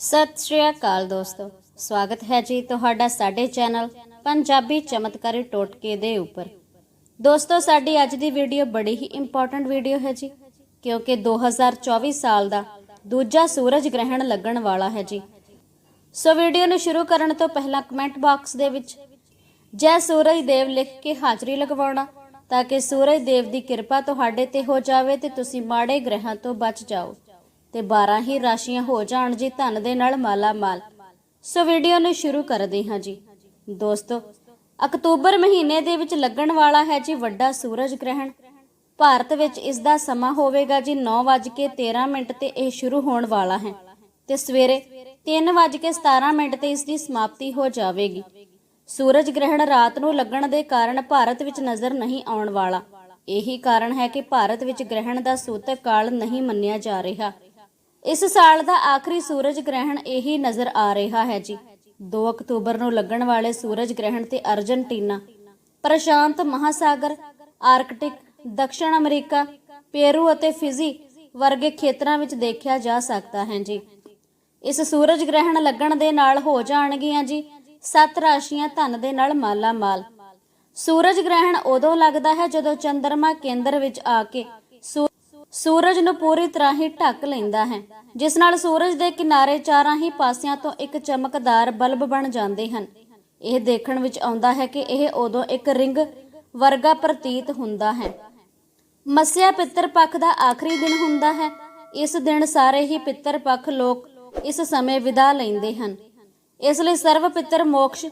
ਸਤਿ ਸ਼੍ਰੀ ਅਕਾਲ ਦੋਸਤੋ। ਸਵਾਗਤ ਹੈ ਜੀ ਤੁਹਾਡਾ ਸਾਡੇ ਚੈਨਲ ਪੰਜਾਬੀ ਚਮਤਕਾਰੀ ਟੋਟਕੇ ਦੇ ਉੱਪਰ। ਦੋਸਤੋ, ਸਾਡੀ ਅੱਜ ਦੀ ਵੀਡੀਓ ਬੜੀ ਹੀ ਇੰਪੋਰਟੈਂਟ ਵੀਡੀਓ ਹੈ ਜੀ, ਕਿਉਂਕਿ 2024 ਸਾਲ ਦਾ ਦੂਜਾ ਸੂਰਜ ਗ੍ਰਹਿਣ ਲੱਗਣ ਵਾਲਾ ਹੈ ਜੀ। ਸੋ ਵੀਡੀਓ ਨੂੰ ਸ਼ੁਰੂ ਕਰਨ ਤੋਂ ਪਹਿਲਾਂ ਕਮੈਂਟ ਬਾਕਸ ਦੇ ਵਿੱਚ ਜੈ ਸੂਰਜ ਦੇਵ ਲਿਖ ਕੇ ਹਾਜ਼ਰੀ ਲਗਵਾਉਣਾ, ਤਾਂ ਕਿ ਸੂਰਜ ਦੇਵ ਦੀ ਕਿਰਪਾ ਤੁਹਾਡੇ ਤੇ ਹੋ ਜਾਵੇ ਤੇ ਤੁਸੀਂ ਮਾੜੇ ਗ੍ਰਹਿਾਂ ਤੋਂ ਬਚ ਜਾਓ। ਤੇ 12 ਹੀ ਰਾਸ਼ੀਆਂ ਹੋ ਜਾਣ ਜੀ ਧਨ ਦੇ ਨਾਲ ਮਾਲਾ ਮਾਲ ਸੋ ਵੀਡੀਓ ਨੂੰ ਸ਼ੁਰੂ ਕਰਦੇ ਹਾਂ ਜੀ। ਦੋਸਤੋ, ਅਕਤੂਬਰ ਮਹੀਨੇ ਦੇ ਵਿੱਚ ਲੱਗਣ ਵਾਲਾ ਹੈ ਜੀ ਵੱਡਾ ਸੂਰਜ ਗ੍ਰਹਿਣ। ਭਾਰਤ ਵਿੱਚ ਇਸ ਦਾ ਸਮਾਂ ਹੋਵੇਗਾ ਜੀ 9:13 ਮਿੰਟ ਤੇ ਇਹ ਸ਼ੁਰੂ ਹੋਣ ਵਾਲਾ ਹੈ। ਤੇ ਸਵੇਰੇ 3:17 ਮਿੰਟ ਤੇ ਇਸ ਦੀ ਸਮਾਪਤੀ ਹੋ ਜਾਵੇਗੀ। ਸੂਰਜ ਗ੍ਰਹਿਣ ਰਾਤ ਨੂੰ ਲੱਗਣ ਦੇ ਕਾਰਨ ਭਾਰਤ ਵਿੱਚ ਨਜ਼ਰ ਨਹੀਂ ਆਉਣ ਵਾਲਾ। ਇਹੀ ਕਾਰਨ ਹੈ ਕਿ ਭਾਰਤ ਵਿੱਚ ਗ੍ਰਹਿਣ ਦਾ ਸੂਤਕ ਕਾਲ ਨਹੀਂ ਮੰਨਿਆ ਜਾ ਰਿਹਾ। ਇਸ ਸਾਲ ਦਾ ਆਖਰੀ ਸੂਰਜ ਗ੍ਰਹਿਣ ਇਹੀ ਨਜ਼ਰ ਆ ਰਿਹਾ ਹੈ ਜੀ। 2 ਅਕਤੂਬਰ ਨੂੰ ਲੱਗਣ ਵਾਲੇ ਸੂਰਜ ਗ੍ਰਹਿਣ ਤੇ ਅਰਜਨਟੀਨਾ, ਪ੍ਰਸ਼ਾਂਤ ਮਹਾਸਾਗਰ, ਆਰਕਟਿਕ ਦੱਖਣ ਅਮਰੀਕਾ, ਪੇਰੂ ਅਤੇ ਫਿਜੀ ਵਰਗੇ ਖੇਤਰਾਂ ਵਿੱਚ ਦੇਖਿਆ ਜਾ ਸਕਦਾ ਹੈ ਜੀ। ਇਸ ਸੂਰਜ ਗ੍ਰਹਿਣ ਲੱਗਣ ਦੇ ਨਾਲ ਹੋ ਜਾਣਗੀਆਂ ਜੀ ਸੱਤ ਰਾਸ਼ੀਆਂ ਧਨ ਦੇ ਨਾਲ ਮਾਲਾ ਮਾਲ ਸੂਰਜ ਗ੍ਰਹਿਣ ਉਦੋਂ ਲੱਗਦਾ ਹੈ ਜਦੋਂ ਚੰ드ਰਮਾ ਕੇਂਦਰ ਵਿੱਚ ਆ ਕੇ ਸੂਰਜ ਨੂੰ ਪੂਰੀ ਤਰ੍ਹਾਂ ਹੀ ਢੱਕ ਲੈਂਦਾ ਹੈ, ਜਿਸ ਨਾਲ ਸੂਰਜ ਦੇ ਕਿਨਾਰੇ ਚਾਰਾਂ ਹੀ ਪਾਸਿਆਂ ਤੋਂ ਇੱਕ ਚਮਕਦਾਰ ਬਲਬ ਬਣ ਜਾਂਦੇ ਹਨ। ਇਹ ਦੇਖਣ ਵਿੱਚ ਆਉਂਦਾ ਹੈ ਕਿ ਇਹ ਉਦੋਂ ਇੱਕ ਰਿੰਗ ਵਰਗਾ ਪ੍ਰਤੀਤ ਹੁੰਦਾ ਹੈ। ਮੱਸਿਆ ਪਿੱਤਰ ਪੱਖ ਦਾ ਆਖਰੀ ਦਿਨ ਹੁੰਦਾ ਹੈ। ਇਸ ਦਿਨ ਸਾਰੇ ਹੀ ਪਿੱਤਰ ਪੱਖ ਲੋਕ ਇਸ ਸਮੇਂ ਵਿਦਾ ਲੈਂਦੇ ਹਨ। ਇਸ ਲਈ ਸਰਵ ਪਿੱਤਰ ਮੋਕਸ਼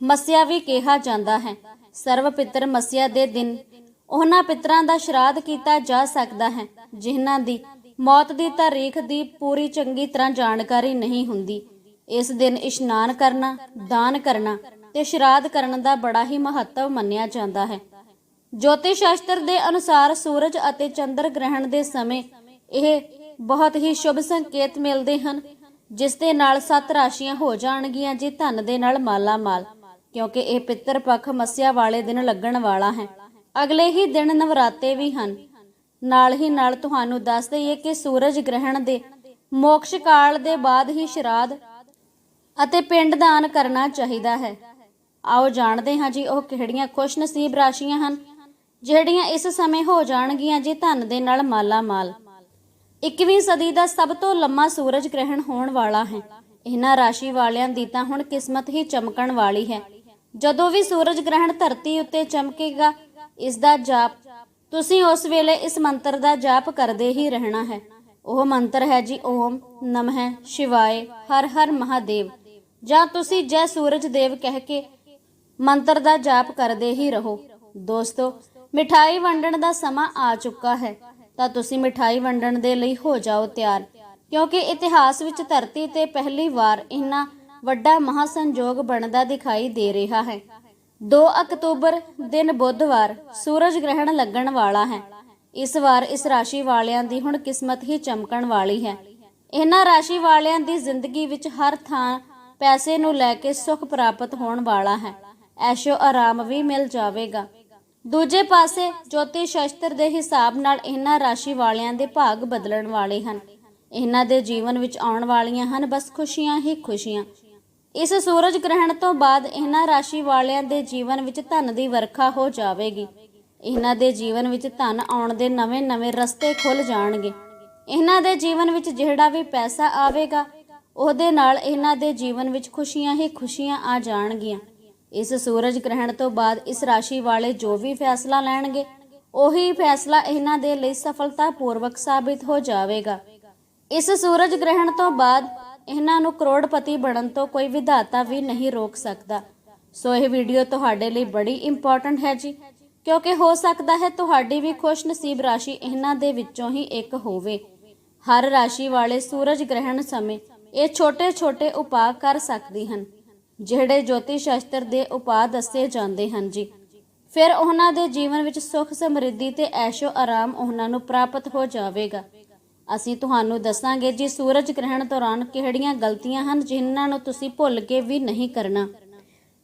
ਮੱਸਿਆ ਵੀ ਕਿਹਾ ਜਾਂਦਾ ਹੈ। ਸਰਵ ਪਿੱਤਰ ਮੱਸਿਆ ਦੇ ਦਿਨ ਉਹਨਾਂ ਪਿੱਤਰਾਂ ਦਾ ਸ਼ਰਾਧ ਕੀਤਾ ਜਾ ਸਕਦਾ ਹੈ, ਜਿਨ੍ਹਾਂ ਦੀ ਮੌਤ ਦੀ ਤਾਰੀਖ ਦੀ ਪੂਰੀ ਚੰਗੀ ਤਰ੍ਹਾਂ ਜਾਣਕਾਰੀ ਨਹੀਂ ਹੁੰਦੀ। ਇਸ ਦਿਨ ਇਸ਼ਨਾਨ ਕਰਨਾ, ਦਾਨ ਕਰਨਾ ਤੇ ਸ਼ਰਾਧ ਕਰਨ ਦਾ ਬੜਾ ਹੀ ਮਹੱਤਵ ਮੰਨਿਆ ਜਾਂਦਾ ਹੈ। ਜੋਤਿਸ਼ ਸ਼ਾਸਤਰ ਦੇ ਅਨੁਸਾਰ ਸੂਰਜ ਅਤੇ ਚੰਦਰ ਗ੍ਰਹਿਣ ਦੇ ਸਮੇਂ ਇਹ ਬਹੁਤ ਹੀ ਸ਼ੁਭ ਸੰਕੇਤ ਮਿਲਦੇ ਹਨ, ਜਿਸ ਦੇ ਨਾਲ ਸੱਤ ਰਾਸ਼ੀਆਂ ਹੋ ਜਾਣਗੀਆਂ ਜੀ ਧਨ ਦੇ ਨਾਲ ਮਾਲਾ ਮਾਲ ਕਿਉਂਕਿ ਇਹ ਪਿੱਤਰ ਪੱਖ ਮੱਸਿਆ ਵਾਲੇ ਦਿਨ ਲੱਗਣ ਵਾਲਾ ਹੈ। ਅਗਲੇ ਹੀ ਦਿਨ ਨਵਰਾਤੇ ਵੀ ਹਨ। ਨਾਲ ਹੀ ਨਾਲ ਤੁਹਾਨੂੰ ਦੱਸ ਦਈਏ ਕਿ ਸੂਰਜ ਗ੍ਰਹਿਣ ਦੇ ਮੋਕਸ਼ ਕਾਲ ਦੇ ਬਾਅਦ ਹੀ ਸ਼ਰਾਧ ਅਤੇ ਪਿੰਡ ਦਾਨ ਕਰਨਾ ਚਾਹੀਦਾ ਹੈ। ਆਓ ਜਾਣਦੇ ਹਾਂ ਜੀ ਉਹ ਕਿਹੜੀਆਂ ਖੁਸ਼ਨਸੀਬ ਰਾਸ਼ੀਆਂ ਹਨ, ਜਿਹੜੀਆਂ ਇਸ ਸਮੇਂ ਹੋ ਜਾਣਗੀਆਂ ਜੀ ਧਨ ਦੇ ਨਾਲ ਮਾਲਾ ਮਾਲ 21ਵੀਂ ਸਦੀ ਦਾ ਸਭ ਤੋਂ ਲੰਮਾ ਸੂਰਜ ਗ੍ਰਹਿਣ ਹੋਣ ਵਾਲਾ ਹੈ। ਇਹਨਾਂ ਰਾਸ਼ੀ ਵਾਲਿਆਂ ਦੀ ਤਾਂ ਹੁਣ ਕਿਸਮਤ ਹੀ ਚਮਕਣ ਵਾਲੀ ਹੈ। ਜਦੋਂ ਵੀ ਸੂਰਜ ਗ੍ਰਹਿਣ ਧਰਤੀ ਉੱਤੇ ਚਮਕੇਗਾ ਇਸ ਦਾ ਜਾਪ। ਤੁਸੀਂ ਉਸ ਵੇਲੇ ਇਸ ਮੰਤਰ ਦਾ ਜਾਪ ਕਰਦੇ ਹੀ ਰਹਿਣਾ ਹੈ। ਉਹ ਮੰਤਰ ਹੈ ਜੀ, ਓਮ ਨਮः ਸ਼ਿਵਾਏ ਹਰ ਹਰ ਮਹਾਦੇਵ। ਜਾਂ ਤੁਸੀਂ ਜੈ ਸੂਰਜ ਦੇਵ ਕਹਿ ਕੇ ਮੰਤਰ ਦਾ ਜਾਪ ਕਰਦੇ ਹੀ ਰਹੋ। ਦੋਸਤੋ, ਮਿਠਾਈ ਵੰਡਣ ਦਾ ਸਮਾਂ ਆ ਚੁੱਕਾ ਹੈ, ਤਾਂ ਤੁਸੀਂ ਮਿਠਾਈ ਵੰਡਣ ਦੇ ਲਈ ਹੋ ਜਾਓ ਤਿਆਰ। ਕਿਉਂਕਿ ਇਤਿਹਾਸ ਵਿੱਚ ਧਰਤੀ ਤੇ ਪਹਿਲੀ ਵਾਰ ਇੰਨਾ ਵੱਡਾ ਮਹਾਸੰਜੋਗ ਬਣਦਾ ਦਿਖਾਈ ਦੇ ਰਿਹਾ ਹੈ। 2 ਅਕਤੂਬਰ ਦਿਨ ਬੁੱਧਵਾਰ ਸੂਰਜ ਗ੍ਰਹਿਣ ਲੱਗਣ ਵਾਲਾ ਹੈ। ਇਸ ਵਾਰ ਇਸ ਰਾਸ਼ੀ ਵਾਲਿਆਂ ਦੀ ਹੁਣ ਕਿਸਮਤ ਹੀ ਚਮਕਣ ਵਾਲੀ ਹੈ। ਇਹਨਾਂ ਰਾਸ਼ੀ ਵਾਲਿਆਂ ਦੀ ਜ਼ਿੰਦਗੀ ਵਿੱਚ ਹਰ ਥਾਂ ਪੈਸੇ ਨੂੰ ਲੈ ਕੇ ਸੁੱਖ ਪ੍ਰਾਪਤ ਹੋਣ ਵਾਲਾ ਹੈ। ਐਸ਼ੋ ਆਰਾਮ ਵੀ ਮਿਲ ਜਾਵੇਗਾ। ਦੂਜੇ ਪਾਸੇ ਜੋਤਿਸ਼ ਸ਼ਾਸਤਰ ਦੇ ਹਿਸਾਬ ਨਾਲ ਇਹਨਾਂ ਰਾਸ਼ੀ ਵਾਲਿਆਂ ਦੇ ਭਾਗ ਬਦਲਣ ਵਾਲੇ ਹਨ। ਇਹਨਾਂ ਦੇ ਜੀਵਨ ਵਿੱਚ ਆਉਣ ਵਾਲੀਆਂ ਹਨ ਬਸ ਖੁਸ਼ੀਆਂ ਹੀ ਖੁਸ਼ੀਆਂ। ਇਸ ਸੂਰਜ ਗ੍ਰਹਿਣ ਤੋਂ ਬਾਅਦ ਇਹਨਾਂ ਰਾਸ਼ੀ ਵਾਲਿਆਂ ਦੇ ਜੀਵਨ ਵਿੱਚ ਧਨ ਦੀ ਵਰਖਾ ਹੋ ਜਾਵੇਗੀ। ਇਹਨਾਂ ਦੇ ਜੀਵਨ ਵਿੱਚ ਧਨ ਆਉਣ ਦੇ ਨਵੇਂ-ਨਵੇਂ ਰਸਤੇ ਖੁੱਲ ਜਾਣਗੇ। ਇਹਨਾਂ ਦੇ ਜੀਵਨ ਵਿੱਚ ਜਿਹੜਾ ਵੀ ਪੈਸਾ ਆਵੇਗਾ, ਉਹਦੇ ਨਾਲ ਇਹਨਾਂ ਦੇ ਜੀਵਨ ਵਿੱਚ ਖੁਸ਼ੀਆਂ ਹੀ ਖੁਸ਼ੀਆਂ ਆ ਜਾਣਗੀਆਂ। ਇਸ ਸੂਰਜ ਗ੍ਰਹਿਣ ਤੋਂ ਬਾਅਦ ਇਸ ਰਾਸ਼ੀ ਵਾਲੇ ਜੋ ਵੀ ਫੈਸਲਾ ਲੈਣਗੇ, ਉਹੀ ਫੈਸਲਾ ਇਹਨਾਂ ਦੇ ਲਈ ਸਫਲਤਾਪੂਰਵਕ ਸਾਬਿਤ ਹੋ ਜਾਵੇਗਾ। ਇਸ ਸੂਰਜ ਗ੍ਰਹਿਣ ਤੋਂ ਬਾਅਦ ਇਹਨਾਂ ਨੂੰ ਕਰੋੜਪਤੀ ਬਣਨ ਤੋਂ ਕੋਈ ਵਿਧਾਤਾ ਵੀ ਨਹੀਂ ਰੋਕ ਸਕਦਾ। ਸੋ ਇਹ ਵੀਡੀਓ ਤੁਹਾਡੇ ਲਈ ਬੜੀ ਇੰਪੋਰਟੈਂਟ ਹੈ ਜੀ। ਕਿਉਂਕਿ ਹੋ ਸਕਦਾ ਹੈ ਤੁਹਾਡੀ ਵੀ ਖੁਸ਼ ਰਾਸ਼ੀ ਇਹਨਾਂ ਦੇ ਵਿੱਚੋਂ ਹੀ ਇੱਕ ਹੋਵੇ। ਹਰ ਰਾਸ਼ੀ ਵਾਲੇ ਸੂਰਜ ਗ੍ਰਹਿਣ ਸਮੇਂ ਇਹ ਛੋਟੇ-ਛੋਟੇ ਉਪਾਅ ਕਰ ਸਕਦੇ ਹਨ, ਜਿਹੜੇ ਜੋਤਿਸ਼ ਸ਼ਾਸਤਰ ਦੇ ਉਪਾਅ ਦੱਸੇ ਜਾਂਦੇ ਹਨ ਜੀ। ਫਿਰ ਉਹਨਾਂ ਦੇ ਜੀਵਨ ਵਿੱਚ ਸੁੱਖ ਸਮਰਿੱਧੀ ਤੇ ਐਸ਼ੋ ਆਰਾਮ ਉਹਨਾਂ ਨੂੰ ਪ੍ਰਾਪਤ ਹੋ ਜਾਵੇਗਾ। ਅਸੀਂ ਤੁਹਾਨੂੰ ਦੱਸਾਂਗੇ ਜੀ, ਸੂਰਜ ਗ੍ਰਹਿਣ ਦੌਰਾਨ ਕਿਹੜੀਆਂ ਗਲਤੀਆਂ ਹਨ ਜਿਨ੍ਹਾਂ ਨੂੰ ਤੁਸੀਂ ਭੁੱਲ ਕੇ ਵੀ ਨਹੀਂ ਕਰਨਾ।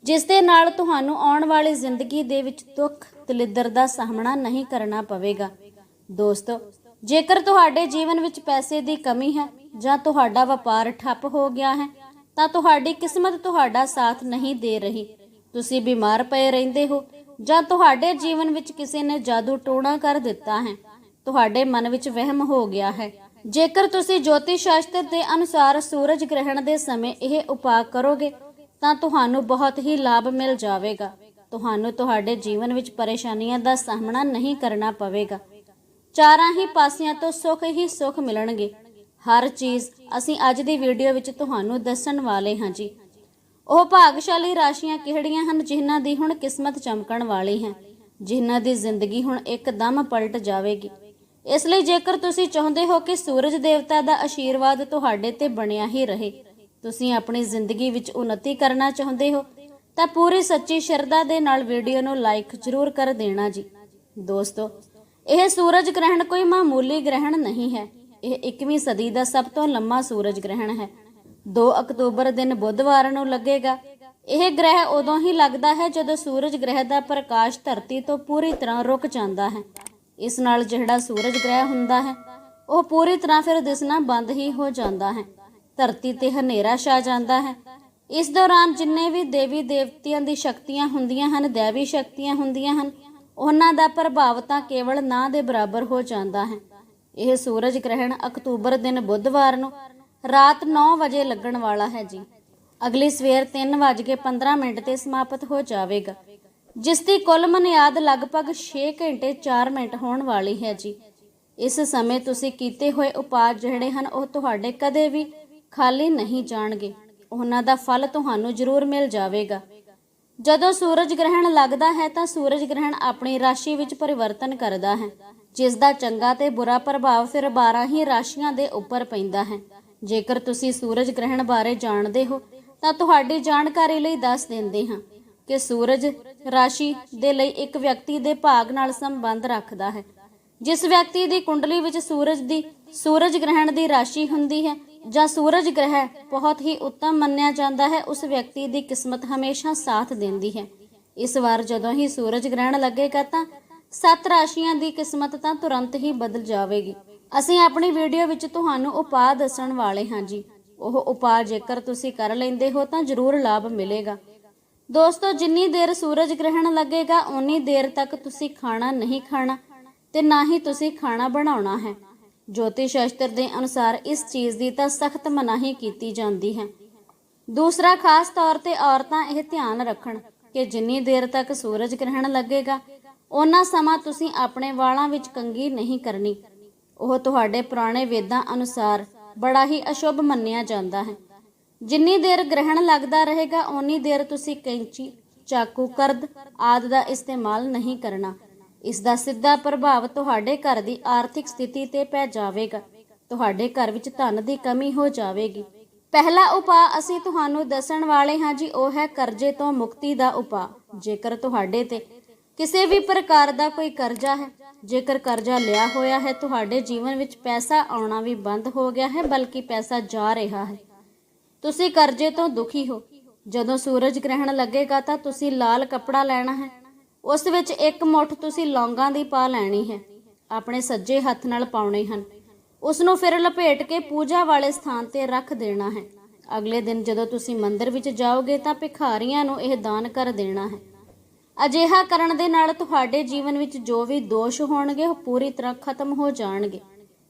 ਜਿਸ ਦੇ ਨਾਲ ਤੁਹਾਨੂੰ ਆਉਣ ਵਾਲੀ ਜ਼ਿੰਦਗੀ ਦੇ ਵਿੱਚ ਦੁੱਖ, ਦਲਿੱਦਰ ਦਾ ਸਾਹਮਣਾ ਨਹੀਂ ਕਰਨਾ ਪਵੇਗਾ। ਦੋਸਤੋ, ਜੇਕਰ ਤੁਹਾਡੇ ਜੀਵਨ ਵਿੱਚ ਪੈਸੇ ਦੀ ਕਮੀ ਹੈ ਜਾਂ ਤੁਹਾਡਾ ਵਪਾਰ ਠੱਪ ਹੋ ਗਿਆ ਹੈ, ਤਾਂ ਤੁਹਾਡੀ ਕਿਸਮਤ ਤੁਹਾਡਾ ਸਾਥ ਨਹੀਂ ਦੇ ਰਹੀ। ਤੁਸੀਂ ਬਿਮਾਰ ਪਏ ਰਹਿੰਦੇ ਹੋ ਜਾਂ ਤੁਹਾਡੇ ਜੀਵਨ ਵਿੱਚ ਕਿਸੇ ਨੇ ਜਾਦੂ ਟੋਣਾ ਕਰ ਦਿੱਤਾ ਹੈ। ਤੁਹਾਡੇ ਮਨ ਵਿੱਚ ਵਹਿਮ ਹੋ ਗਿਆ ਹੈ। ਜੇਕਰ ਤੁਸੀਂ ਜੋਤਿਸ਼ ਸ਼ਾਸਤਰ ਦੇ ਅਨੁਸਾਰ ਸੂਰਜ ਗ੍ਰਹਿਣ ਦੇ ਸਮੇਂ ਇਹ ਉਪਾਅ ਕਰੋਗੇ, ਤਾਂ ਤੁਹਾਨੂੰ ਬਹੁਤ ਹੀ ਲਾਭ ਮਿਲ ਜਾਵੇਗਾ। ਤੁਹਾਨੂੰ ਤੁਹਾਡੇ ਜੀਵਨ ਵਿੱਚ ਪਰੇਸ਼ਾਨੀਆਂ ਦਾ ਸਾਹਮਣਾ ਨਹੀਂ ਕਰਨਾ ਪਵੇਗਾ। ਚਾਰਾਂ ਹੀ ਪਾਸਿਆਂ ਤੋਂ ਸੁੱਖ ਹੀ ਸੁੱਖ ਮਿਲਣਗੇ। ਹਰ ਚੀਜ਼ ਅਸੀਂ ਅੱਜ ਦੀ ਵੀਡੀਓ ਵਿੱਚ ਤੁਹਾਨੂੰ ਦੱਸਣ ਵਾਲੇ ਹਾਂ ਜੀ। ਉਹ ਭਾਗਸ਼ਾਲੀ ਰਾਸ਼ੀਆਂ ਕਿਹੜੀਆਂ ਹਨ ਜਿਨ੍ਹਾਂ ਦੀ ਹੁਣ ਕਿਸਮਤ ਚਮਕਣ ਵਾਲੀ ਹੈ? ਜਿਨ੍ਹਾਂ ਦੀ ਜ਼ਿੰਦਗੀ ਹੁਣ ਇੱਕਦਮ ਪਲਟ ਜਾਵੇਗੀ। ਇਸ ਲਈ ਜੇਕਰ ਤੁਸੀਂ ਚਾਹੁੰਦੇ ਹੋ ਕਿ ਸੂਰਜ ਦੇਵਤਾ ਦਾ ਆਸ਼ੀਰਵਾਦ ਤੁਹਾਡੇ ਤੇ ਬਣਿਆ ਹੀ ਰਹੇ, ਤੁਸੀਂ ਆਪਣੀ ਜ਼ਿੰਦਗੀ ਵਿੱਚ ਉન્નਤੀ ਕਰਨਾ ਚਾਹੁੰਦੇ ਹੋ, ਤਾਂ ਪੂਰੀ ਸੱਚੀ ਸ਼ਰਧਾ ਦੇ ਨਾਲ ਵੀਡੀਓ ਨੂੰ ਲਾਈਕ ਜ਼ਰੂਰ ਕਰ ਦੇਣਾ ਜੀ। ਦੋਸਤੋ, ਇਹ ਸੂਰਜ ਗ੍ਰਹਿਣ ਕੋਈ ਮਾਮੂਲੀ ਗ੍ਰਹਿਣ ਨਹੀਂ ਹੈ। ਇਹ 21ਵੀਂ ਸਦੀ ਦਾ ਸਭ ਤੋਂ ਲੰਮਾ ਸੂਰਜ ਗ੍ਰਹਿਣ ਹੈ। 2 ਅਕਤੂਬਰ ਦਿਨ ਬੁੱਧਵਾਰ ਨੂੰ ਲੱਗੇਗਾ। ਇਹ ਗ੍ਰਹਿ ਉਦੋਂ ਹੀ ਲੱਗਦਾ ਹੈ ਜਦੋਂ ਸੂਰਜ ਗ੍ਰਹਿ ਦਾ ਪ੍ਰਕਾਸ਼ ਧਰਤੀ ਤੋਂ ਪੂਰੀ ਤਰ੍ਹਾਂ ਰੁਕ ਜਾਂਦਾ ਹੈ। ਇਸ ਨਾਲ ਜਿਹੜਾ ਸੂਰਜ ਗ੍ਰਹਿ ਹੁੰਦਾ ਹੈ, ਉਹ ਪੂਰੀ ਤਰ੍ਹਾਂ ਫਿਰ ਦਿਸਣਾ ਬੰਦ ਹੀ ਹੋ ਜਾਂਦਾ ਹੈ। ਧਰਤੀ ਤੇ ਹਨੇਰਾ ਛਾ ਜਾਂਦਾ ਹੈ। ਇਸ ਦੌਰਾਨ ਜਿੰਨੇ ਵੀ ਦੇਵੀ ਦੇਵਤਿਆਂ ਦੀ ਸ਼ਕਤੀਆਂ ਹੁੰਦੀਆਂ ਹਨ, ਦੇਵੀ ਸ਼ਕਤੀਆਂ ਹੁੰਦੀਆਂ ਹਨ, ਉਹਨਾਂ ਦਾ ਪ੍ਰਭਾਵ ਤਾਂ ਕੇਵਲ ਨਾ ਦੇ ਬਰਾਬਰ ਹੋ ਜਾਂਦਾ ਹੈ। ਇਹ ਸੂਰਜ ਗ੍ਰਹਿਣ ਅਕਤੂਬਰ ਦਿਨ ਬੁੱਧਵਾਰ ਨੂੰ ਰਾਤ 9 ਵਜੇ ਲੱਗਣ ਵਾਲਾ ਹੈ ਜੀ। ਅਗਲੀ ਸਵੇਰ 3:15 ਮਿੰਟ ਤੇ ਸਮਾਪਤ ਹੋ ਜਾਵੇਗਾ। ਜਿਸ ਦੀ ਕੁੱਲ ਮਨਿਆਦ ਲਗਭਗ 6 ਘੰਟੇ 4 ਮਿੰਟ ਹੋਣ ਵਾਲੀ ਹੈ ਜੀ। ਇਸ ਸਮੇਂ ਤੁਸੀਂ ਕੀਤੇ ਹੋਏ ਉਪਾਅ ਜਿਹੜੇ ਹਨ, ਉਹ ਤੁਹਾਡੇ ਕਦੇ ਵੀ ਖਾਲੀ ਨਹੀਂ ਜਾਣਗੇ। ਉਹਨਾਂ ਦਾ ਫਲ ਤੁਹਾਨੂੰ ਜ਼ਰੂਰ ਮਿਲ ਜਾਵੇਗਾ। ਜਦੋਂ ਸੂਰਜ ਗ੍ਰਹਿਣ ਲੱਗਦਾ ਹੈ, ਤਾਂ ਸੂਰਜ ਗ੍ਰਹਿਣ ਆਪਣੀ ਰਾਸ਼ੀ ਵਿੱਚ ਪਰਿਵਰਤਨ ਕਰਦਾ ਹੈ, ਜਿਸ ਦਾ ਚੰਗਾ ਤੇ ਬੁਰਾ ਪ੍ਰਭਾਵ ਫਿਰ 12 ਹੀ ਰਾਸ਼ੀਆਂ ਦੇ ਉੱਪਰ ਪੈਂਦਾ ਹੈ। ਜੇਕਰ ਤੁਸੀਂ ਸੂਰਜ ਗ੍ਰਹਿਣ ਬਾਰੇ ਜਾਣਦੇ ਹੋ, ਤਾਂ ਤੁਹਾਡੀ ਜਾਣਕਾਰੀ ਲਈ ਦੱਸ ਦਿੰਦੇ ਹਾਂ। ਕਿ ਸੂਰਜ ਰਾਸ਼ੀ ਦੇ ਲਈ ਇੱਕ ਵਿਅਕਤੀ ਦੇ ਭਾਗ ਨਾਲ ਸੰਬੰਧ ਰੱਖਦਾ ਹੈ। ਜਿਸ ਵਿਅਕਤੀ ਦੀ ਕੁੰਡਲੀ ਵਿੱਚ ਸੂਰਜ ਦੀ, ਸੂਰਜ ਗ੍ਰਹਿਣ ਦੀ ਰਾਸ਼ੀ ਹੁੰਦੀ ਹੈ ਜਾਂ ਸੂਰਜ ਗ੍ਰਹਿ ਬਹੁਤ ਹੀ ਉੱਤਮ ਮੰਨਿਆ ਜਾਂਦਾ ਹੈ, ਉਸ ਵਿਅਕਤੀ ਦੀ ਕਿਸਮਤ ਹਮੇਸ਼ਾ ਸਾਥ ਦਿੰਦੀ ਹੈ। ਇਸ ਵਾਰ ਜਦੋਂ ਹੀ ਸੂਰਜ ਗ੍ਰਹਿਣ ਲੱਗੇਗਾ ਤਾਂ ਸੱਤ ਰਾਸ਼ੀਆਂ ਦੀ ਕਿਸਮਤ ਤਾਂ ਤੁਰੰਤ ਹੀ ਬਦਲ ਜਾਵੇਗੀ। ਅਸੀਂ ਆਪਣੀ ਵੀਡੀਓ ਵਿੱਚ ਤੁਹਾਨੂੰ ਉਪਾਅ ਦੱਸਣ ਵਾਲੇ ਹਾਂ ਜੀ। ਉਹ ਉਪਾਅ ਜੇਕਰ ਤੁਸੀਂ ਕਰ ਲੈਂਦੇ ਹੋ ਤਾਂ ਜ਼ਰੂਰ ਲਾਭ ਮਿਲੇਗਾ। ਦੋਸਤੋ, ਜਿੰਨੀ ਦੇਰ ਸੂਰਜ ਗ੍ਰਹਿਣ ਲੱਗੇਗਾ ਉਨੀ ਦੇਰ ਤੱਕ ਤੁਸੀਂ ਖਾਣਾ ਨਹੀਂ ਖਾਣਾ ਤੇ ਨਾ ਹੀ ਤੁਸੀਂ ਖਾਣਾ ਬਣਾਉਣਾ ਹੈ। ਜੋਤਿਸ਼ ਸ਼ਾਸਤਰ ਦੇ ਅਨੁਸਾਰ ਇਸ ਚੀਜ਼ ਦੀ ਤਾਂ ਸਖਤ ਮਨਾਹੀ ਕੀਤੀ ਜਾਂਦੀ ਹੈ। ਦੂਸਰਾ, ਖਾਸ ਤੌਰ ਤੇ ਔਰਤਾਂ ਇਹ ਧਿਆਨ ਰੱਖਣ ਕਿ ਜਿੰਨੀ ਦੇਰ ਤੱਕ ਸੂਰਜ ਗ੍ਰਹਿਣ ਲੱਗੇਗਾ ਉਹਨਾਂ ਸਮਾਂ ਤੁਸੀਂ ਆਪਣੇ ਵਾਲਾਂ ਵਿੱਚ ਕੰਗੀ ਨਹੀਂ ਕਰਨੀ। ਉਹ ਤੁਹਾਡੇ ਪੁਰਾਣੇ ਵੇਦਾਂ ਅਨੁਸਾਰ ਬੜਾ ਹੀ ਅਸ਼ੁਭ ਮੰਨਿਆ ਜਾਂਦਾ ਹੈ। ਜਿੰਨੀ ਦੇਰ ਗ੍ਰਹਿਣ ਲੱਗਦਾ ਰਹੇਗਾ, ਓਨੀ ਦੇਰ ਤੁਸੀਂ ਕੈਂਚੀ, ਚਾਕੂ, ਕਰਦ ਆਦਿ ਦਾ ਇਸਤੇਮਾਲ ਨਹੀਂ ਕਰਨਾ। ਇਸ ਦਾ ਸਿੱਧਾ ਪ੍ਰਭਾਵ ਤੁਹਾਡੇ ਘਰ ਦੀ ਆਰਥਿਕ ਸਥਿਤੀ ਤੇ ਪੈ ਜਾਵੇਗਾ। ਤੁਹਾਡੇ ਘਰ ਵਿੱਚ ਧਨ ਦੀ ਕਮੀ ਹੋ ਜਾਵੇਗੀ। ਪਹਿਲਾ ਉਪਾਅ ਅਸੀਂ ਤੁਹਾਨੂੰ ਦੱਸਣ ਵਾਲੇ ਹਾਂ ਜੀ, ਉਹ ਹੈ ਕਰਜ਼ੇ ਤੋਂ ਮੁਕਤੀ ਦਾ ਉਪਾਅ। ਜੇਕਰ ਤੁਹਾਡੇ ਤੇ ਕਿਸੇ ਵੀ ਪ੍ਰਕਾਰ ਦਾ ਕੋਈ ਕਰਜ਼ਾ ਹੈ, ਜੇਕਰ ਕਰਜ਼ਾ ਲਿਆ ਹੋਇਆ ਹੈ, ਤੁਹਾਡੇ ਜੀਵਨ ਵਿੱਚ ਪੈਸਾ ਆਉਣਾ ਵੀ ਬੰਦ ਹੋ ਗਿਆ ਹੈ, ਬਲਕਿ ਪੈਸਾ ਜਾ ਰਿਹਾ ਹੈ। ਤੁਸੀਂ ਕਰਜ਼ੇ ਤੋਂ ਦੁਖੀ ਹੋ। ਜਦੋਂ ਸੂਰਜ ਗ੍ਰਹਿਣ ਲੱਗੇਗਾ ਤਾਂ ਤੁਸੀਂ ਲਾਲ ਕੱਪੜਾ ਲੈਣਾ ਹੈ। ਉਸ ਵਿੱਚ ਇੱਕ ਮੁੱਠ ਤੁਸੀਂ ਲੌਂਗਾਂ ਦੀ ਪਾ ਲੈਣੀ ਹੈ। ਆਪਣੇ ਸੱਜੇ ਹੱਥ ਨਾਲ ਪਾਉਣੇ ਹਨ। ਉਸ ਨੂੰ ਫਿਰ ਲਪੇਟ ਕੇ ਪੂਜਾ ਵਾਲੇ ਸਥਾਨ ਤੇ ਰੱਖ ਦੇਣਾ ਹੈ। ਅਗਲੇ ਦਿਨ ਜਦੋਂ ਤੁਸੀਂ ਮੰਦਿਰ ਵਿੱਚ ਜਾਓਗੇ ਤਾਂ ਭਿਖਾਰੀਆਂ ਨੂੰ ਇਹ ਦਾਨ ਕਰ ਦੇਣਾ ਹੈ। ਅਜਿਹਾ ਕਰਨ ਦੇ ਨਾਲ ਤੁਹਾਡੇ ਜੀਵਨ ਵਿੱਚ ਜੋ ਵੀ ਦੋਸ਼ ਹੋਣਗੇ, ਉਹ ਪੂਰੀ ਤਰ੍ਹਾਂ ਖਤਮ ਹੋ ਜਾਣਗੇ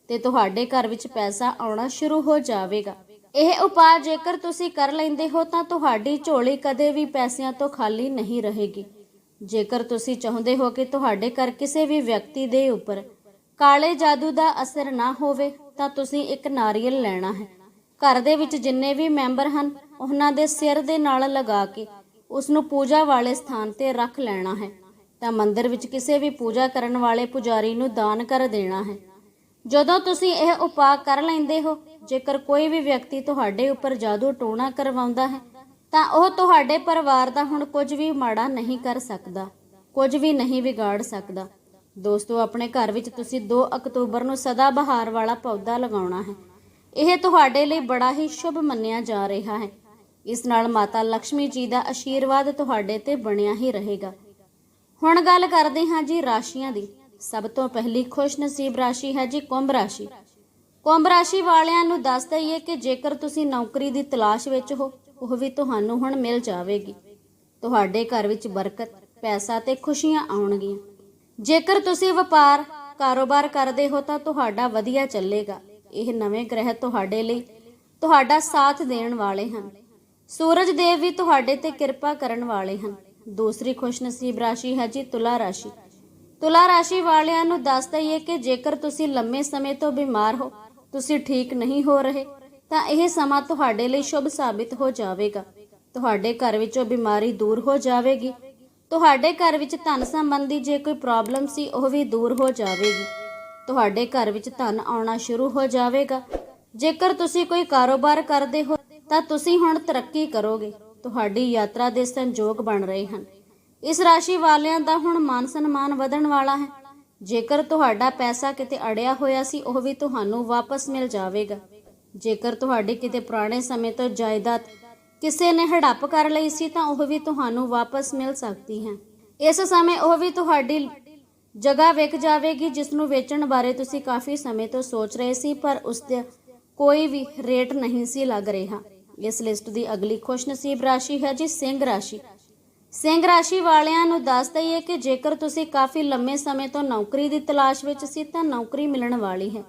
ਤੇ ਤੁਹਾਡੇ ਘਰ ਵਿੱਚ ਪੈਸਾ ਆਉਣਾ ਸ਼ੁਰੂ ਹੋ ਜਾਵੇਗਾ। ਇਹ ਉਪਾਅ ਜੇਕਰ ਤੁਸੀਂ ਕਰ ਲੈਂਦੇ ਹੋ ਤਾਂ ਤੁਹਾਡੀ ਝੋਲੀ ਕਦੇ ਵੀ ਪੈਸਿਆਂ ਤੋਂ ਖਾਲੀ ਨਹੀਂ ਰਹੇਗੀ। ਜੇਕਰ ਤੁਸੀਂ ਚਾਹੁੰਦੇ ਹੋ ਕਿ ਤੁਹਾਡੇ ਘਰ ਕਿਸੇ ਵੀ ਵਿਅਕਤੀ ਦੇ ਉੱਪਰ ਕਾਲੇ ਜਾਦੂ ਦਾ ਅਸਰ ਨਾ ਹੋਵੇ, ਤਾਂ ਤੁਸੀਂ ਇੱਕ ਨਾਰੀਅਲ ਲੈਣਾ ਹੈ। ਘਰ ਦੇ ਵਿੱਚ ਜਿੰਨੇ ਵੀ ਮੈਂਬਰ ਹਨ, ਉਹਨਾਂ ਦੇ ਸਿਰ ਦੇ ਨਾਲ ਲਗਾ ਕੇ ਉਸ ਨੂੰ ਪੂਜਾ ਵਾਲੇ ਸਥਾਨ ਤੇ ਰੱਖ ਲੈਣਾ ਹੈ। ਤਾਂ ਮੰਦਰ ਵਿੱਚ ਕਿਸੇ ਵੀ ਪੂਜਾ ਕਰਨ ਵਾਲੇ ਪੁਜਾਰੀ ਨੂੰ ਦਾਨ ਕਰ ਦੇਣਾ ਹੈ। ਜਦੋਂ ਤੁਸੀਂ ਇਹ ਉਪਾਅ ਕਰ ਲੈਂਦੇ ਹੋ, ਜੇਕਰ ਕੋਈ ਵੀ ਵਿਅਕਤੀ ਤੁਹਾਡੇ ਉੱਪਰ ਜਾਦੂ ਟੋਣਾ ਕਰਵਾਉਂਦਾ ਹੈ, ਤਾਂ ਉਹ ਤੁਹਾਡੇ ਪਰਿਵਾਰ ਦਾ ਹੁਣ ਕੁਝ ਵੀ ਮਾੜਾ ਨਹੀਂ ਕਰ ਸਕਦਾ, ਕੁਝ ਵੀ ਨਹੀਂ ਵਿਗਾੜ ਸਕਦਾ। ਦੋਸਤੋ, ਆਪਣੇ ਘਰ ਵਿੱਚ ਤੁਸੀਂ 2 ਅਕਤੂਬਰ ਨੂੰ ਸਦਾ ਬਹਾਰ ਵਾਲਾ ਪੌਦਾ ਲਗਾਉਣਾ ਹੈ। ਇਹ ਤੁਹਾਡੇ ਲਈ ਬੜਾ ਹੀ ਸ਼ੁਭ ਮੰਨਿਆ ਜਾ ਰਿਹਾ ਹੈ। ਇਸ ਨਾਲ ਮਾਤਾ ਲక్ష్ਮੀ ਜੀ ਦਾ ਆਸ਼ੀਰਵਾਦ ਤੁਹਾਡੇ ਤੇ ਬਣਿਆ ਹੀ ਰਹੇਗਾ। ਹੁਣ ਗੱਲ ਕਰਦੇ ਹਾਂ ਜੀ ਰਾਸ਼ੀਆਂ ਦੀ। ਸਭ ਤੋਂ ਪਹਿਲੀ ਖੁਸ਼ ਨਸੀਬ ਰਾਸ਼ੀ ਹੈ ਜੀ ਕੁੰਭ ਰਾਸ਼ੀ। ਕੁੰਭ ਰਾਸ਼ੀ ਵਾਲਿਆਂ ਨੂੰ ਦੱਸ ਦਈਏ ਕਿ ਜੇਕਰ ਤੁਸੀਂ ਨੌਕਰੀ ਦੀ ਤਲਾਸ਼ ਵਿੱਚ ਹੋ, ਉਹ ਵੀ ਤੁਹਾਨੂੰ ਹੁਣ ਮਿਲ ਜਾਵੇਗੀ। ਤੁਹਾਡੇ ਘਰ ਵਿੱਚ ਬਰਕਤ, ਪੈਸਾ ਤੇ ਖੁਸ਼ੀਆਂ ਆਉਣਗੀਆਂ। ਜੇਕਰ ਤੁਸੀਂ ਵਪਾਰ, ਕਾਰੋਬਾਰ ਕਰਦੇ ਹੋ ਤਾਂ ਤੁਹਾਡਾ ਵਧੀਆ ਚੱਲੇਗਾ। ਇਹ ਨਵੇਂ ਗ੍ਰਹਿ ਤੁਹਾਡੇ ਲਈ ਤੁਹਾਡਾ ਸਾਥ ਦੇਣ ਵਾਲੇ ਹਨ। ਸੂਰਜ ਦੇਵ ਵੀ ਤੁਹਾਡੇ ਤੇ ਕਿਰਪਾ ਕਰਨ ਵਾਲੇ ਹਨ। ਦੂਸਰੀ ਖੁਸ਼ਨਸੀਬ ਰਾਸ਼ੀ ਹੈ ਜੀ ਤੁਲਾ ਰਾਸ਼ੀ। ਤੁਲਾ ਰਾਸ਼ੀ ਵਾਲਿਆਂ ਨੂੰ ਦੱਸ ਦਈਏ ਕਿ ਜੇਕਰ ਤੁਸੀਂ ਲੰਮੇ ਸਮੇਂ ਤੋਂ ਬਿਮਾਰ ਹੋ, ਤੁਸੀਂ ਠੀਕ ਨਹੀਂ ਹੋ ਰਹੇ, ਤਾਂ ਇਹ ਸਮਾਂ ਤੁਹਾਡੇ ਲਈ ਸ਼ੁਭ ਸਾਬਿਤ ਹੋ ਜਾਵੇਗਾ। ਤੁਹਾਡੇ ਘਰ ਵਿੱਚੋਂ ਬਿਮਾਰੀ ਦੂਰ ਹੋ ਜਾਵੇਗੀ। ਤੁਹਾਡੇ ਘਰ ਵਿੱਚ ਧਨ ਸੰਬੰਧੀ ਜੇ ਕੋਈ ਪ੍ਰੋਬਲਮ ਸੀ, ਉਹ ਵੀ ਦੂਰ ਹੋ ਜਾਵੇਗੀ। ਤੁਹਾਡੇ ਘਰ ਵਿੱਚ ਧਨ ਆਉਣਾ ਸ਼ੁਰੂ ਹੋ ਜਾਵੇਗਾ। ਜੇਕਰ ਤੁਸੀਂ ਕੋਈ ਕਾਰੋਬਾਰ ਕਰਦੇ ਹੋ, ਤਾਂ ਤੁਸੀਂ ਹੁਣ ਤਰੱਕੀ ਕਰੋਗੇ। ਤੁਹਾਡੀ ਯਾਤਰਾ ਦੇ ਸੰਯੋਗ ਬਣ ਰਹੇ ਹਨ। ਇਸ ਰਾਸ਼ੀ ਵਾਲਿਆਂ ਦਾ ਹੁਣ ਮਾਨ ਸਨਮਾਨ ਵਧਣ ਵਾਲਾ ਹੈ। ਜੇਕਰ ਤੁਹਾਡਾ ਪੈਸਾ ਕਿਤੇ ਅੜਿਆ ਹੋਇਆ ਸੀ, ਉਹ ਵੀ ਤੁਹਾਨੂੰ ਵਾਪਸ ਮਿਲ ਜਾਵੇਗਾ। ਜੇਕਰ ਤੁਹਾਡੀ ਕਿਤੇ ਪੁਰਾਣੇ ਸਮੇਂ ਤੋਂ ਜਾਇਦਾਦ ਕਿਸੇ ਨੇ ਹੜੱਪ ਕਰ ਲਈ ਸੀ, ਤਾਂ ਉਹ ਵੀ ਤੁਹਾਨੂੰ ਵਾਪਸ ਮਿਲ ਸਕਦੀ ਹੈ। ਇਸ ਸਮੇਂ ਉਹ ਵੀ ਤੁਹਾਡੀ ਜਗ੍ਹਾ ਵਿਕ ਜਾਵੇਗੀ, ਜਿਸ ਨੂੰ ਵੇਚਣ ਬਾਰੇ ਤੁਸੀਂ ਕਾਫੀ ਸਮੇਂ ਤੋਂ ਸੋਚ ਰਹੇ ਸੀ, ਪਰ ਉਸ ਦਾ ਕੋਈ ਵੀ ਰੇਟ ਨਹੀਂ ਸੀ ਲੱਗ ਰਿਹਾ। ਇਸ ਲਿਸਟ ਦੀ ਅਗਲੀ ਖੁਸ਼ਨਸੀਬ ਰਾਸ਼ੀ ਹੈ ਜੀ, ਸਿੰਘ ਰਾਸ਼ੀ। ਸਿੰਘ ਰਾਸ਼ੀ ਵਾਲਿਆਂ ਨੂੰ ਦੱਸ ਦਈਏ ਕਿ ਜੇਕਰ ਤੁਸੀਂ ਕਾਫੀ ਲੰਮੇ ਸਮੇਂ ਤੋਂ ਨੌਕਰੀ ਦੀ ਤਲਾਸ਼ ਵਿੱਚ ਸੀ ਤਾਂ ਨੌਕਰੀ ਮਿਲਣ ਵਾਲੀ ਹੈ।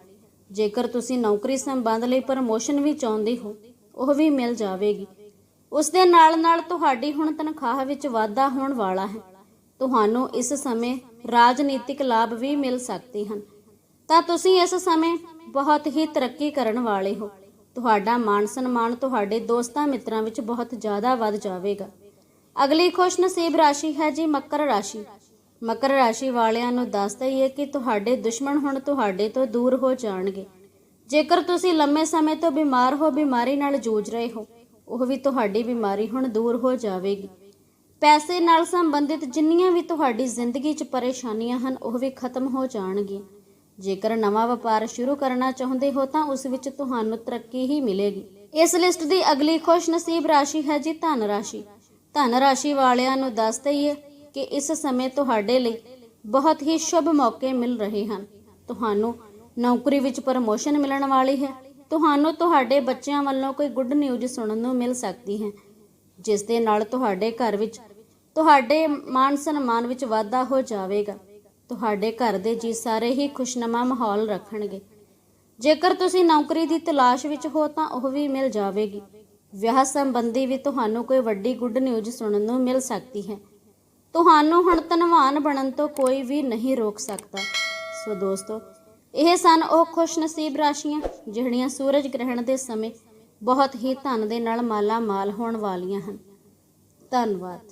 ਜੇਕਰ ਤੁਸੀਂ ਨੌਕਰੀ ਸੰਬੰਧ ਲਈ ਪ੍ਰਮੋਸ਼ਨ ਵੀ ਚਾਹੁੰਦੇ ਹੋ, ਉਹ ਵੀ ਮਿਲ ਜਾਵੇਗੀ। ਉਸ ਦੇ ਨਾਲ ਨਾਲ ਤੁਹਾਡੀ ਹੁਣ ਤਨਖਾਹ ਵਿੱਚ ਵਾਧਾ ਹੋਣ ਵਾਲਾ ਹੈ। ਤੁਹਾਨੂੰ ਇਸ ਸਮੇਂ ਰਾਜਨੀਤਿਕ ਲਾਭ ਵੀ ਮਿਲ ਸਕਦੇ ਹਨ। ਤਾਂ ਤੁਸੀਂ ਇਸ ਸਮੇਂ ਬਹੁਤ ਹੀ ਤਰੱਕੀ ਕਰਨ ਵਾਲੇ ਹੋ। ਤੁਹਾਡਾ ਮਾਣ ਸਨਮਾਨ ਤੁਹਾਡੇ ਦੋਸਤਾਂ ਮਿੱਤਰਾਂ ਵਿੱਚ ਬਹੁਤ ਜ਼ਿਆਦਾ ਵੱਧ ਜਾਵੇਗਾ। ਅਗਲੀ ਖੁਸ਼ਨਸੀਬ ਰਾਸ਼ੀ ਹੈ ਜੀ ਮਕਰ ਰਾਸ਼ੀ। ਮਕਰ ਰਾਸ਼ੀ ਵਾਲਿਆਂ ਨੂੰ ਦੱਸ ਦਈਏ ਕਿ ਤੁਹਾਡੇ ਦੁਸ਼ਮਣ ਹੁਣ ਤੁਹਾਡੇ ਤੋਂ ਦੂਰ ਹੋ ਜਾਣਗੇ। ਜੇਕਰ ਤੁਸੀਂ ਲੰਮੇ ਸਮੇਂ ਤੋਂ ਬਿਮਾਰ ਹੋ, ਬਿਮਾਰੀ ਨਾਲ ਜੂਝ ਰਹੇ ਹੋ, ਉਹ ਵੀ ਤੁਹਾਡੀ ਬਿਮਾਰੀ ਹੁਣ ਦੂਰ ਹੋ ਜਾਵੇਗੀ। ਪੈਸੇ ਨਾਲ ਸੰਬੰਧਿਤ ਜਿੰਨੀਆਂ ਵੀ ਤੁਹਾਡੀ ਜ਼ਿੰਦਗੀ 'ਚ ਪਰੇਸ਼ਾਨੀਆਂ ਹਨ, ਉਹ ਵੀ ਖਤਮ ਹੋ ਜਾਣਗੀਆਂ। ਜੇਕਰ ਨਵਾਂ ਵਪਾਰ ਸ਼ੁਰੂ ਕਰਨਾ ਚਾਹੁੰਦੇ ਹੋ, ਤਾਂ ਉਸ ਵਿੱਚ ਤੁਹਾਨੂੰ ਤਰੱਕੀ ਹੀ ਮਿਲੇਗੀ। ਇਸ ਲਿਸਟ ਦੀ ਅਗਲੀ ਖੁਸ਼ਨਸੀਬ ਰਾਸ਼ੀ ਹੈ ਜੀ ਧਨ ਰਾਸ਼ੀ। ਧਨ ਰਾਸ਼ੀ ਵਾਲਿਆਂ ਨੂੰ ਦੱਸ ਦਈਏ ਕਿ ਇਸ ਸਮੇਂ ਤੁਹਾਡੇ ਲਈ ਬਹੁਤ ਹੀ ਸ਼ੁਭ ਮੌਕੇ ਮਿਲ ਰਹੇ ਹਨ। ਤੁਹਾਨੂੰ ਨੌਕਰੀ ਵਿੱਚ ਪ੍ਰਮੋਸ਼ਨ ਮਿਲਣ ਵਾਲੀ ਹੈ। ਤੁਹਾਨੂੰ ਤੁਹਾਡੇ ਬੱਚਿਆਂ ਵੱਲੋਂ ਕੋਈ ਗੁੱਡ ਨਿਊਜ਼ ਸੁਣਨ ਨੂੰ ਮਿਲ ਸਕਦੀ ਹੈ। ਜਿਸ ਦੇ ਨਾਲ ਤੁਹਾਡੇ ਘਰ ਵਿੱਚ, ਤੁਹਾਡੇ ਮਾਨ ਸਨਮਾਨ ਵਿੱਚ ਵਾਧਾ ਹੋ ਜਾਵੇਗਾ। ਤੁਹਾਡੇ ਘਰ ਦੇ ਜੀ ਸਾਰੇ ਹੀ ਖੁਸ਼ਨਮਾ ਮਾਹੌਲ ਰੱਖਣਗੇ। ਜੇਕਰ ਤੁਸੀਂ ਨੌਕਰੀ ਦੀ ਤਲਾਸ਼ ਵਿੱਚ ਹੋ ਤਾਂ ਉਹ ਵੀ ਮਿਲ ਜਾਵੇਗੀ। ਵਿਆਹ ਸੰਬੰਧੀ ਵੀ ਤੁਹਾਨੂੰ ਕੋਈ ਵੱਡੀ ਗੁੱਡ ਨਿਊਜ਼ ਸੁਣਨ ਨੂੰ ਮਿਲ ਸਕਦੀ ਹੈ। ਤੁਹਾਨੂੰ ਹੁਣ ਧਨਵਾਨ ਬਣਨ ਤੋਂ ਕੋਈ ਵੀ ਨਹੀਂ ਰੋਕ ਸਕਦਾ। ਸੋ ਦੋਸਤੋ, ਇਹ ਸਨ ਉਹ ਖੁਸ਼ਨਸੀਬ ਰਾਸ਼ੀਆਂ, ਜਿਹੜੀਆਂ ਸੂਰਜ ਗ੍ਰਹਿਣ ਦੇ ਸਮੇਂ ਬਹੁਤ ਹੀ ਧਨ ਦੇ ਨਾਲ ਮਾਲਾ ਮਾਲ ਹੋਣ ਵਾਲੀਆਂ ਹਨ। ਧੰਨਵਾਦ।